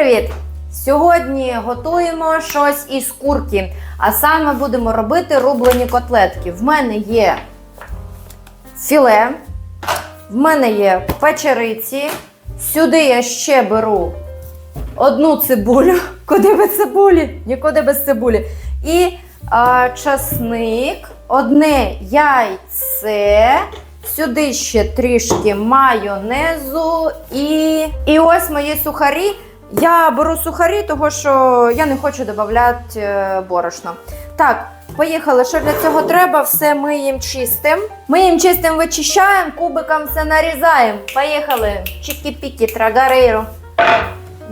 привіт! Сьогодні готуємо щось із курки, а саме будемо робити рублені котлетки. В мене є філе, в мене є печериці. Сюди я ще беру одну цибулю. Куди без цибулі? Нікуди без цибулі. І а, часник, одне яйце. Сюди ще трішки майонезу і, і ось мої сухарі. Я беру сухарі, тому що я не хочу додати е, борошно. Так, поїхали. Що для цього треба? Все миємо чистим. Миємо чистим, вичищаємо, кубиком все нарізаємо. Поїхали. Чікі-пікі, трагарейро.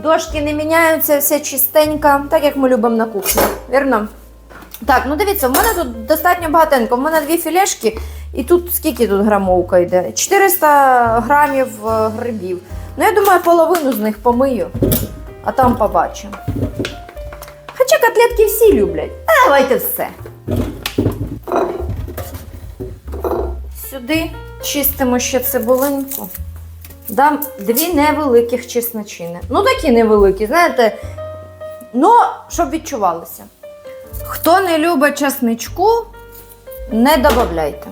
Дошки не міняються, все чистенько, так як ми любимо на кухні. Вірно? Так, ну дивіться, в мене тут достатньо багатенько. В мене дві філешки, і тут скільки тут грамовка йде? 400 грамів е, грибів. Ну, я думаю, половину з них помию, а там побачимо. Хоча котлетки всі люблять. А давайте все. Сюди чистимо ще цибулинку. Дам дві невеликих чесночини. Ну, такі невеликі, знаєте, ну, щоб відчувалося. Хто не любить часничку, не додавайте.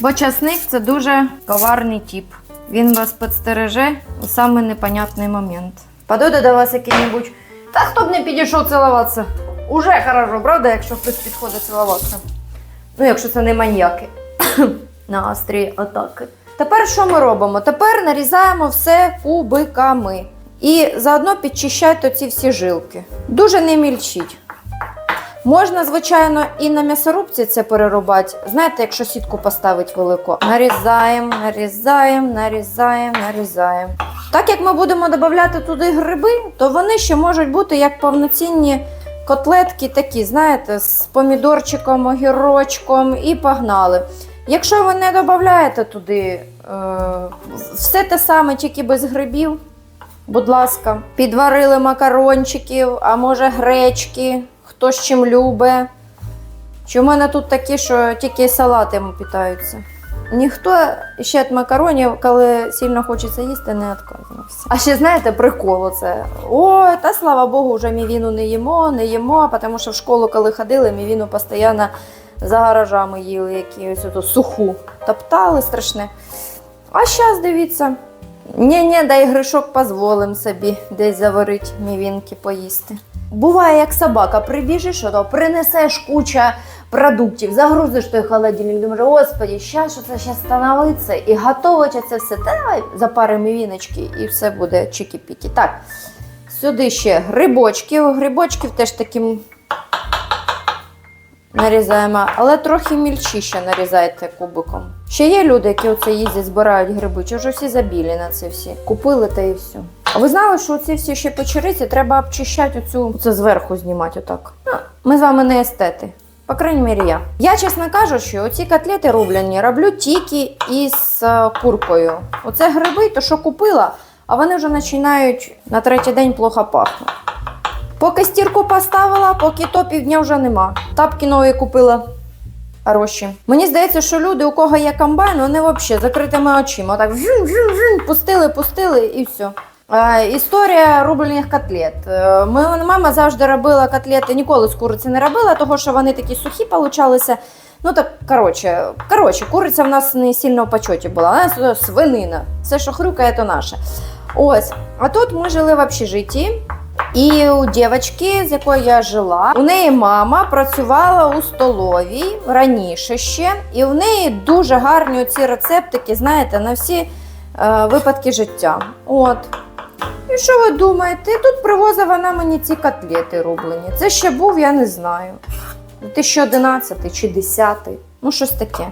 Бо часник це дуже коварний тип. Він вас підстереже у самий непонятний момент. Подойде до вас який-небудь. Та хто б не підійшов цілуватися? Уже хорошо, правда, якщо хтось підходить цілуватися. Ну, якщо це не маньяки. На острі атаки. Тепер що ми робимо? Тепер нарізаємо все кубиками. І заодно підчищайте ці всі жилки. Дуже не мільчіть. Можна, звичайно, і на м'ясорубці це перерубати. Знаєте, якщо сітку поставить велику. Нарізаємо, нарізаємо, нарізаємо, нарізаємо. Так як ми будемо додавати туди гриби, то вони ще можуть бути як повноцінні котлетки, такі, знаєте, з помідорчиком, огірочком і погнали. Якщо ви не додаєте туди е, все те саме, тільки без грибів, будь ласка, підварили макарончиків, а може гречки, хто з чим любить. Чи мене тут такі, що тільки салатами питаються. Ніхто ще від макаронів, коли сильно хочеться їсти, не відказувався. А ще знаєте, прикол це. Ой, та слава Богу, вже мівіну не їмо, не їмо, тому що в школу, коли ходили, мівіну постійно за гаражами їли, які ось суху топтали страшне. А зараз дивіться. Ні-ні, дай гришок позволим собі десь заварити мівінки поїсти. Буває, як собака, прибіжиш, ото, принесеш куча продуктів, загрузиш той холодильник, думаєш, господи, щас що це щас становиться і готовить це все. Та давай запаримо віночки і все буде чики-піки. Так, сюди ще грибочки. У грибочків теж таким нарізаємо, але трохи мільчіше нарізайте кубиком. Ще є люди, які оце їздять, збирають гриби, чи вже всі забілі на це всі. Купили та і все. А ви знали, що ці всі ще печериці треба обчищати оцю це зверху знімати отак. Ну, ми з вами не естети. По крайній мірі, я. Я, чесно кажучи, оці котлети рублені роблю тільки із е, куркою. Оце гриби, то що купила, а вони вже починають на третій день плохо пахнути. Поки стірку поставила, поки то півдня вже нема. Тапки нові купила. Хороші. Мені здається, що люди, у кого є комбайн, вони взагалі закритими очима. Так жин-жин-жин, пустили, пустили і все. Історія рублених котлет. Е, Моя мама завжди робила котлети, ніколи з куриці не робила, тому що вони такі сухі получалися. Ну так, коротше, коротше, куриця в нас не сильно в почоті була, е, свинина. Все, що хрюкає, то наше. Ось. А тут ми жили в общежитті. І у дівчинки, з якою я жила, у неї мама працювала у столовій раніше ще, і в неї дуже гарні ці рецептики, знаєте, на всі е, випадки життя. От. І що ви думаєте? І тут привозила вона мені ці котлети рублені. Це ще був, я не знаю. 2011 чи 10, ну щось таке.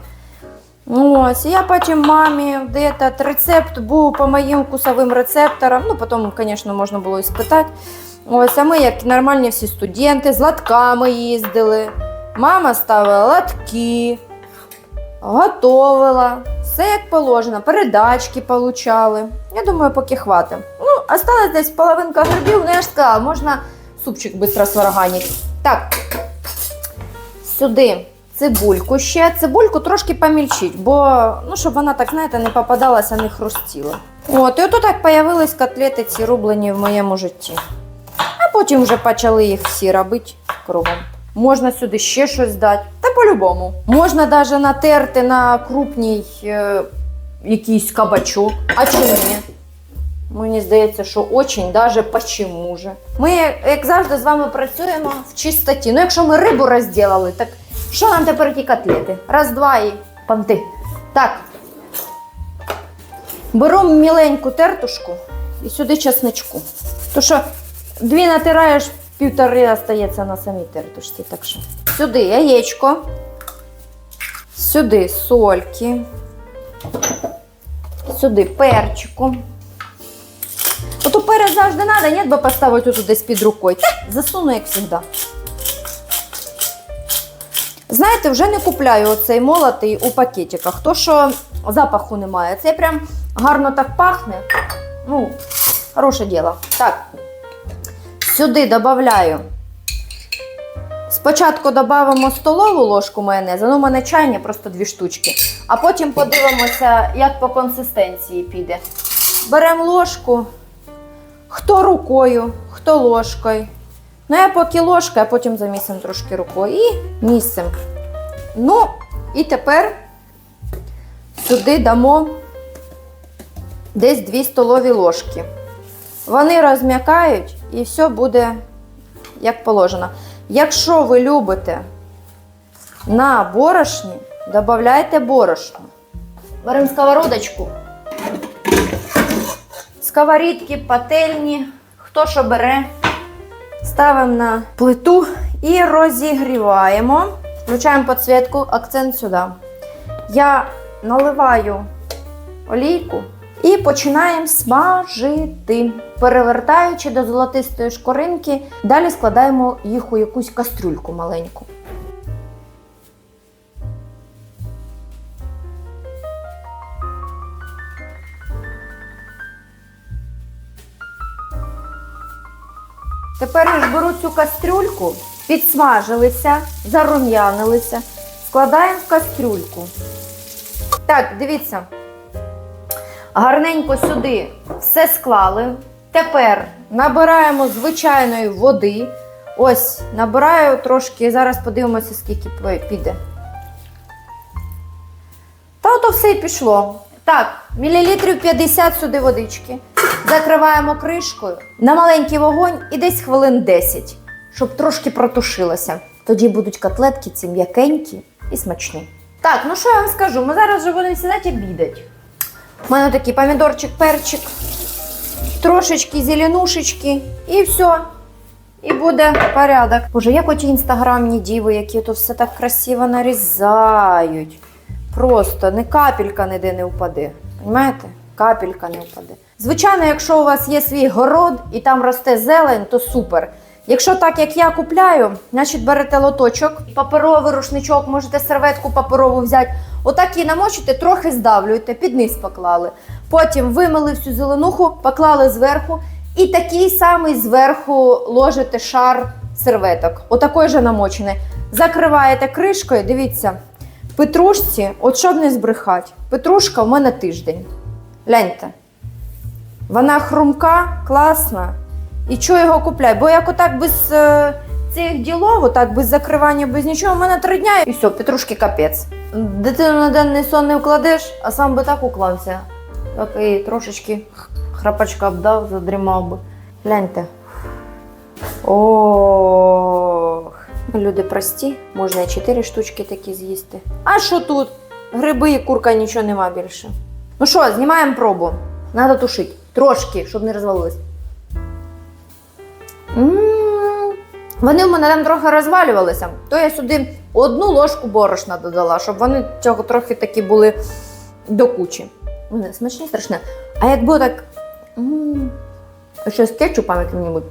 Ось, я потім мамі, де этот рецепт був по моїм вкусовим рецепторам. Ну, потім, звісно, можна було і спитати. Ось, а ми, як нормальні всі студенти, з латками їздили. Мама ставила латки, готовила, все як положено, передачки получали. Я думаю, поки хватить. Ну, осталось десь половинка грибів, ну я ж сказала, можна супчик швидко сварганити. Так, сюди цибульку ще. Цибульку трошки помільчить, бо ну, щоб вона так, знаєте, не попадалася, не хрустіла. От, і отут так появились котлети ці рублені в моєму житті. А потім вже почали їх всі робити кругом. Можна сюди ще щось дати. Та по-любому. Можна навіть натерти на крупній е, якийсь кабачок. А чому ні? Мені здається, що очень даже почему же. Ми, як завжди, з вами працюємо в чистоті. Ну, якщо ми рибу розділили, так що нам тепер ті котлети? Раз, два і панти. Так. Беремо міленьку тертушку і сюди чесничку. То що дві натираєш, півтори остається на самій тертушці. Так що сюди яєчко, сюди сольки, сюди перчику. Перець завжди треба, ні, би поставити тут десь під рукою. Засуну, як завжди. Знаєте, вже не купляю оцей молотий у пакетиках, то що запаху немає. Це прям гарно так пахне. Ну, хороше діло. Так, сюди додаю. Спочатку додамо столову ложку майонезу, ну, у мене чайні, просто дві штучки. А потім подивимося, як по консистенції піде. Беремо ложку, хто рукою, хто ложкою. Ну, я поки ложка, а потім замісимо трошки рукою і місимо. Ну, і тепер сюди дамо десь 2 столові ложки. Вони розм'якають і все буде як положено. Якщо ви любите на борошні, додавайте борошно. Беремо сковородочку. Сковорідки, пательні, хто що бере. Ставимо на плиту і розігріваємо. Включаємо підсвітку, акцент сюди. Я наливаю олійку і починаємо смажити, перевертаючи до золотистої шкоринки. Далі складаємо їх у якусь кастрюльку маленьку. Тепер я ж беру цю кастрюльку, підсмажилися, зарум'янилися, складаємо в кастрюльку. Так, дивіться. Гарненько сюди все склали. Тепер набираємо звичайної води. Ось, набираю трошки, зараз подивимося, скільки піде. Та ото все і пішло. Так, мілілітрів 50 сюди водички. Закриваємо кришкою на маленький вогонь і десь хвилин 10, щоб трошки протушилося. Тоді будуть котлетки ці м'якенькі і смачні. Так, ну що я вам скажу? Ми зараз вже будемо сідати обідати. У мене такий помідорчик, перчик, трошечки зеленушечки і все. І буде порядок. Боже, як оті інстаграмні діви, які то все так красиво нарізають. Просто не капелька ніде не впаде. Понимаєте? Капелька не впаде. Звичайно, якщо у вас є свій город і там росте зелень, то супер. Якщо так, як я купляю, значить берете лоточок, паперовий рушничок, можете серветку паперову взяти. Отак її намочите, трохи здавлюєте, під низ поклали. Потім вимили всю зеленуху, поклали зверху, і такий самий зверху ложите шар серветок. Отакої же намочений. Закриваєте кришкою, дивіться, петрушці, от щоб не збрехати, петрушка в мене тиждень. Гляньте. Вона хрумка, класна. І чого його купляй? Бо як отак без е, цих ділов, отак без закривання, без нічого, в мене три дня і все, петрушки капець. Дитину на денний сон не вкладеш, а сам би так уклався. Так і трошечки храпачка б дав, задрімав би. Гляньте. Ох. Люди прості, можна і чотири штучки такі з'їсти. А що тут? Гриби і курка нічого нема більше. Ну що, знімаємо пробу. Надо тушити. Трошки, щоб не розвалилось. Вони в мене там трохи розвалювалися, то я сюди одну ложку борошна додала, щоб вони цього трохи такі були до кучі. Вони смачні страшне. А якби так. Ще кетчупом яким-небудь.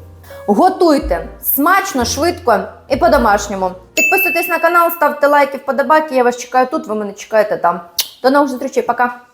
Готуйте смачно, швидко і по-домашньому. Підписуйтесь на канал, ставте лайки, вподобайки. Я вас чекаю тут, ви мене чекаєте там. До нових зустрічей, пока!